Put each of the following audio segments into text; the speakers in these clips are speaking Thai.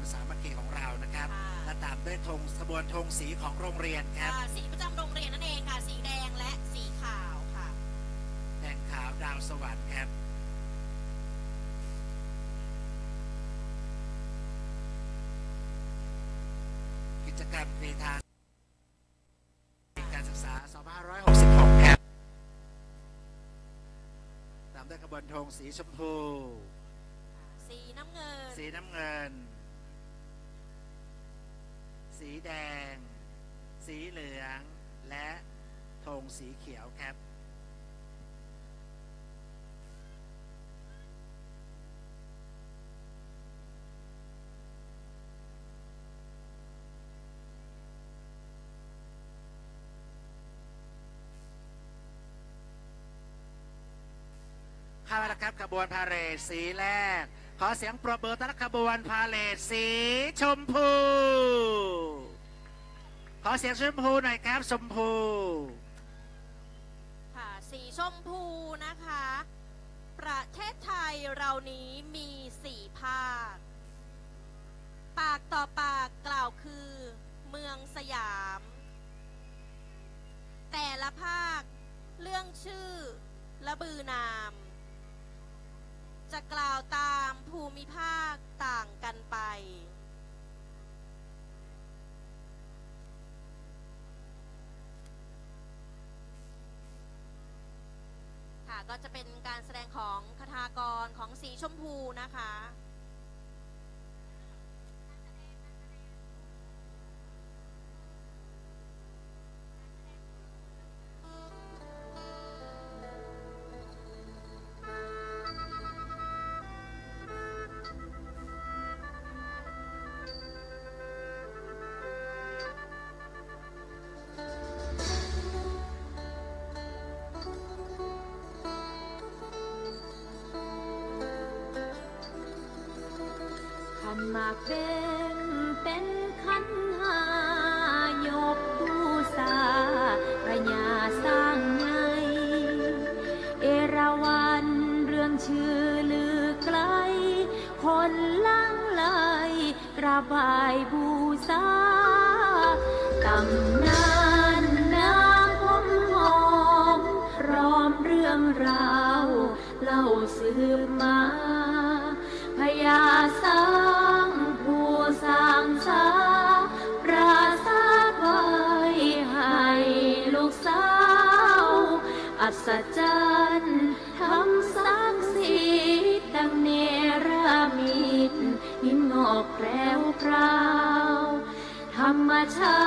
ความสามัคคีของเรานะครับค่ะ และตามด้วยธงขบวนธงสีของโรงเรียนครับ อ่าสีประจำโรงเรียนนั่นเองค่ะ สีแดงและสีขาวค่ะ แดงขาวดาวสวรรค์ครับ กิจกรรมกรีธาการศึกษา 2566 ครับ ตามด้วยขบวนธงสีชมพู สีน้ำเงิน สีน้ำเงิน สีแดง สีเหลือง และธงสีเขียวครับ เข้าแล้วครับขบวนพาเหรดสีแรก ขอเสียงปรบมือต้อนรับขบวนพาเหรดสีชมพู ขอเสียงชมพูหน่อยครับชมพู ค่ะ สีชมพูนะคะ ประเทศไทยเรานี้มีสี่ภาค ปากต่อปากกล่าวคือ เมืองสยาม แต่ละภาค เรื่องชื่อและบือนาม จะกล่าวตามภูมิภาคต่างกันไป ค่ะ ก็จะเป็นการแสดงของคทากรของสีชมพูนะคะ เป็นเป็นขันหายกบูสาพญาสร้างไงเอราวันเรื่องชื่อลือไกล คนลังไหลกราบไหว้บูชาตำนานน้างผมหอมพร้อมเรื่องราวเล่าสืบมาพญาสา ศจรรย์ทำสักดิ์สิทธิ์ดังเนรมิตหินงอกแพรวพราว ธรรมชา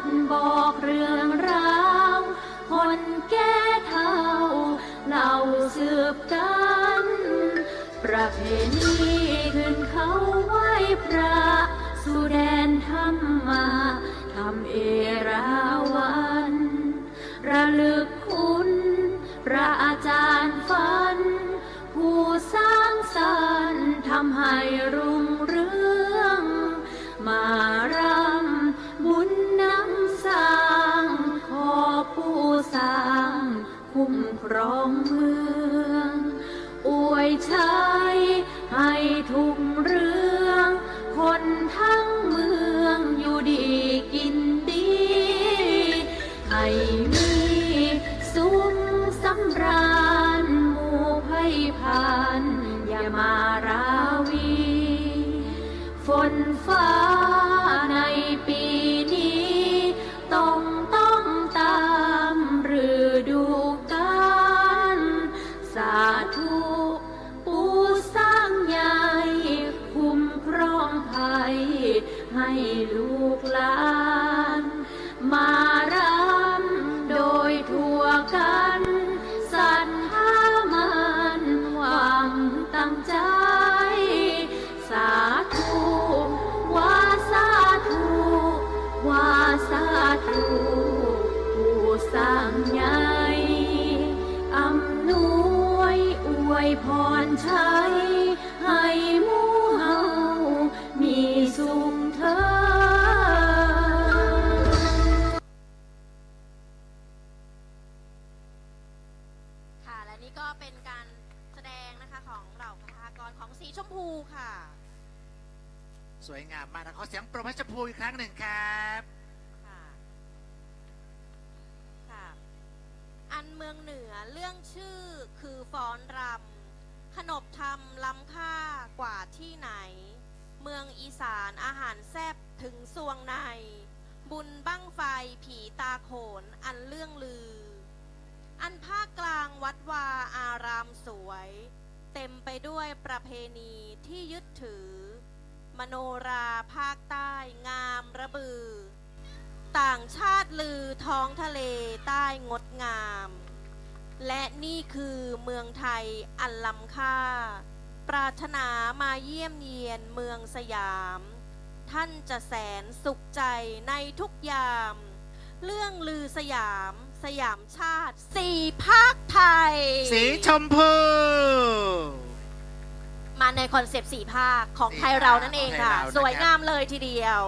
ติบอกเรื่องราว คนแก่เท่าเล่าสืบกัน ประเพณีขึ้นเขาไหว้พระสุแดนธรรมาทำเอราวันระลึกคุณระ อาจารย์ฝัน ผู้สร้างสรรค์ทำให้รุ่งเรือง มารำบุญน้ำสร้าง ขอผู้สร้าง คุ้มครองเมือง อวยชัยให้ทุกเรื่อง คนทั้งเมืองอยู่ดีกินดีให้ ของเหล่าคทากรของสีชมพูค่ะ สวยงามมากนะขอเสียงปรบมือให้ชมพูอีกครั้งหนึ่งครับ ค่ะ ค่ะ อันเมืองเหนือเรื่องชื่อคือฟ้อนรำขนบธรรมล้ำค่ากว่าที่ไหน เมืองอีสานอาหารแซ่บถึงสวงใน บุญบั้งไฟผีตาโขนอันเรื่องลือ อันภาคกลางวัดวาอารามสวย เต็มไปด้วยประเพณีที่ยึดถือ มโนราภาคใต้งามระบือ ต่างชาติลือท้องทะเลใต้งดงาม และนี่คือเมืองไทยอันล้ำค่า ปรารถนามาเยี่ยมเยียนเมืองสยาม ท่านจะแสนสุขใจในทุกยาม เรื่องลือสยาม สยามชาติ สี่ภาคไทย สีชมพู มาในคอนเซปต์สี่ภาคของสี่ไทยเรานั่นเองค่ะภาคของไทยเรานะครับ สวยงามเลยทีเดียว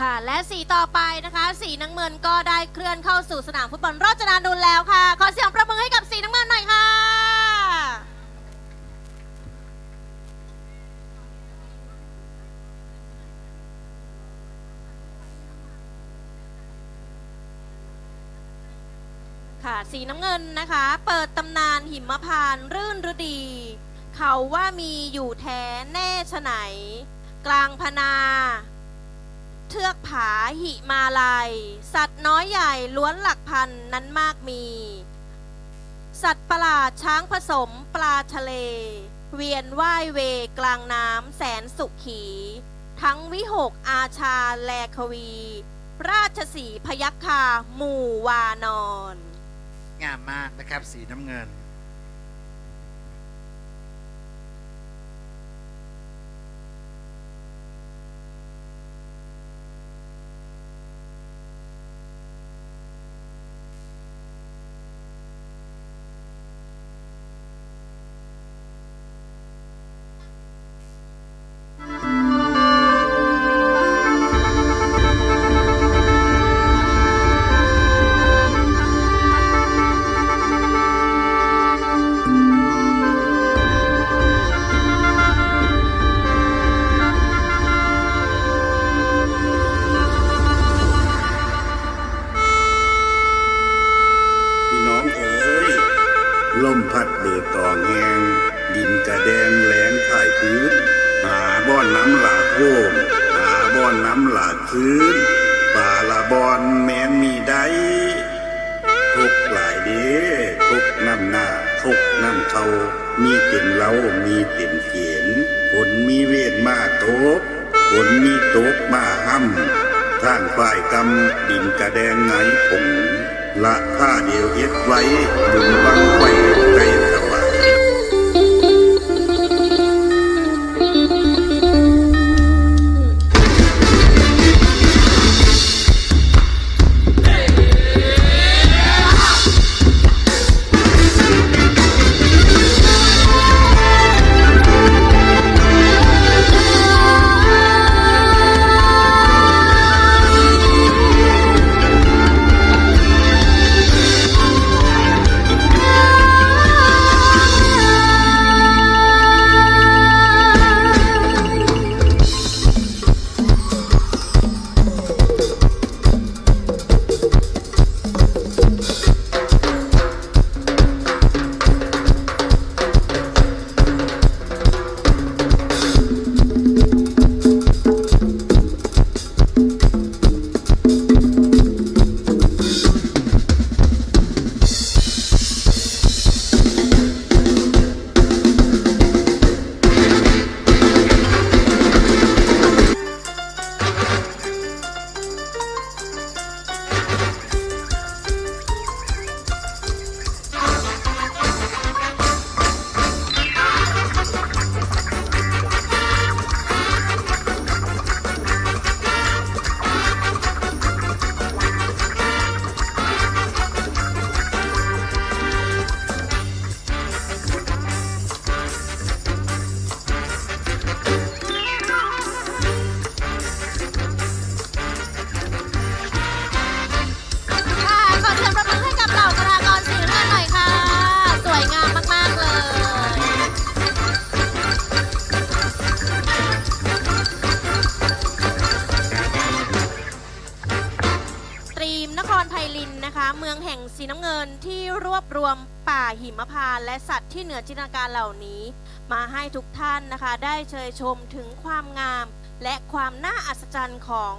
ค่ะ และสีต่อไปนะคะ สีน้ำเงินก็ได้เคลื่อนเข้าสู่สนามฟุตบอลโรจนาดุลแล้วค่ะ ขอเสียงประมือให้กับสีน้ำเงินหน่อยค่ะ ค่ะ สีน้ำเงินนะคะ เปิดตำนานหิมพานต์รื่นฤดี เขาว่ามีอยู่แท้แน่ฉะไหน กลางพนา ผาหิมาลัย สัตว์น้อยใหญ่ล้วนหลักพันนั้นมากมี สัตว์ประหลาดช้างผสมปลาทะเล เวียนว่ายเวกลางน้ำแสนสุขี ทั้งวิหกอาชาแลควี ราชสีพยัคฆาหมู่วานอน งามมากนะครับ สีน้ำเงิน โค้งหาบอนน้ำหลากพื้นป่าละบอนแม้นมีได้ทุกหลายเด้ทุกน้ำหน้าทุกน้ำเทามีเต็มเล้ามีเต็มเขียนฝนมีเวทมาโตกฝนมีโตกมาห้ำท่างฝ่ายกำดินกระแดงไงผงละผ้าเดียวเอ็ดไว้บุญบังไว้ไก สีน้ำเงินที่รวบรวมป่าหิมพานต์และสัตว์ที่เหนือจินตนาการเหล่านี้ มาให้ทุกท่านนะคะ ได้เชยชมถึงความงาม และความน่าอัศจรรย์ของ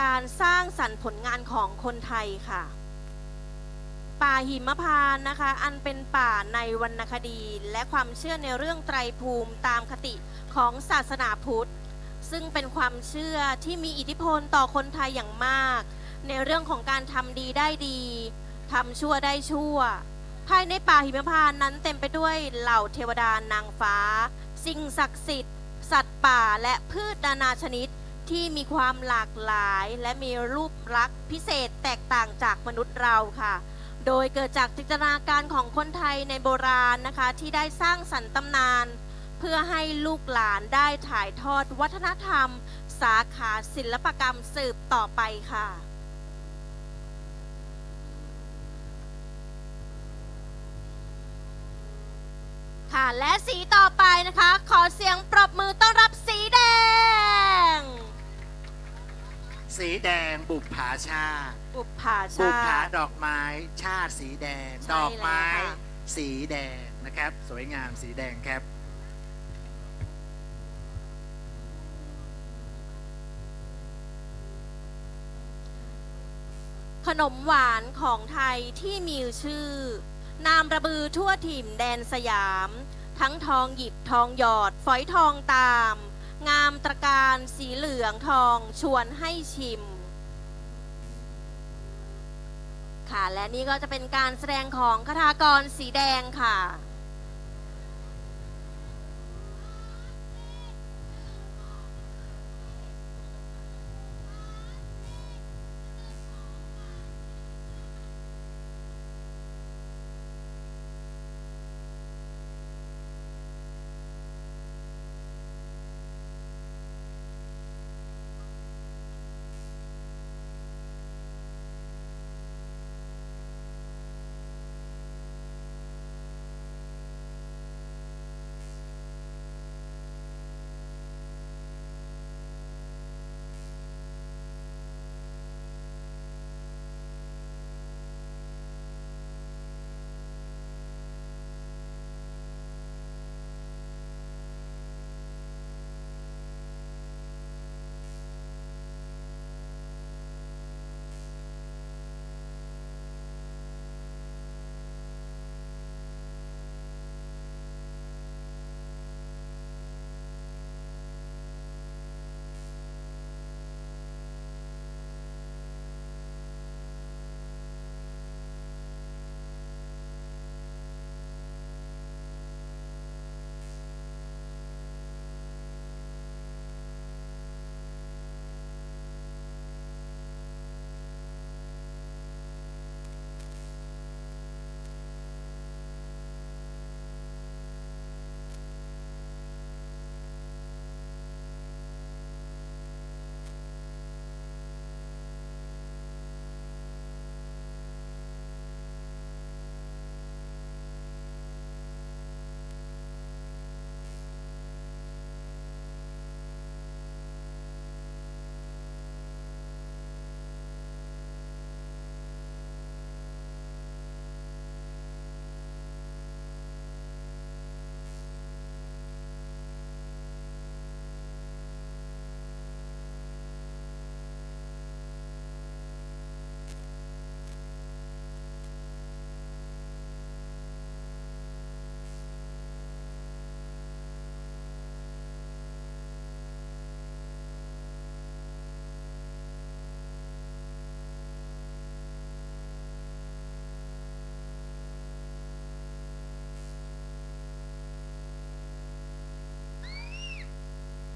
การสร้างสรรค์ผลงานของคนไทยค่ะ ป่าหิมพานต์นะคะ อันเป็นป่าในวรรณคดี และความเชื่อในเรื่องไตรภูมิตามคติของศาสนาพุทธ ซึ่งเป็นความเชื่อที่มีอิทธิพลต่อคนไทยอย่างมาก ในเรื่องของการทำดีได้ดี ทำชั่วได้ชั่ว ภายในป่าหิมพานต์นั้นเต็มไปด้วยเหล่าเทวดานางฟ้า สิ่งศักดิ์สิทธิ์ สัตว์ป่าและพืชนานาชนิดที่มีความหลากหลายและมีรูปลักษณ์พิเศษแตกต่างจากมนุษย์เราค่ะ โดยเกิดจากจินตนาการของคนไทยในโบราณนะคะ ที่ได้สร้างสรรค์ตำนาน เพื่อให้ลูกหลานได้ถ่ายทอดวัฒนธรรม สาขาศิลปกรรมสืบต่อไปค่ะ ค่ะ และสีต่อไปนะคะ ขอเสียงปรบมือต้อนรับสีแดง สีแดงบุปผาชาติบุปผาบุปชาผาติ ดอกไม้ชาติสีแดง ใช่ดอกไม้ แล้วค่ะ สีแดงนะครับ สวยงามสีแดงครับ ขนมหวานของไทยที่มีชื่อ นามระบือทั่วถิ่นแดนสยาม ทั้งทองหยิบทองหยอด ฝอยทองตาม งามตระการสีเหลืองทองชวนให้ชิม ค่ะและนี่ก็จะเป็นการแสดงของคาถากรสีแดงค่ะ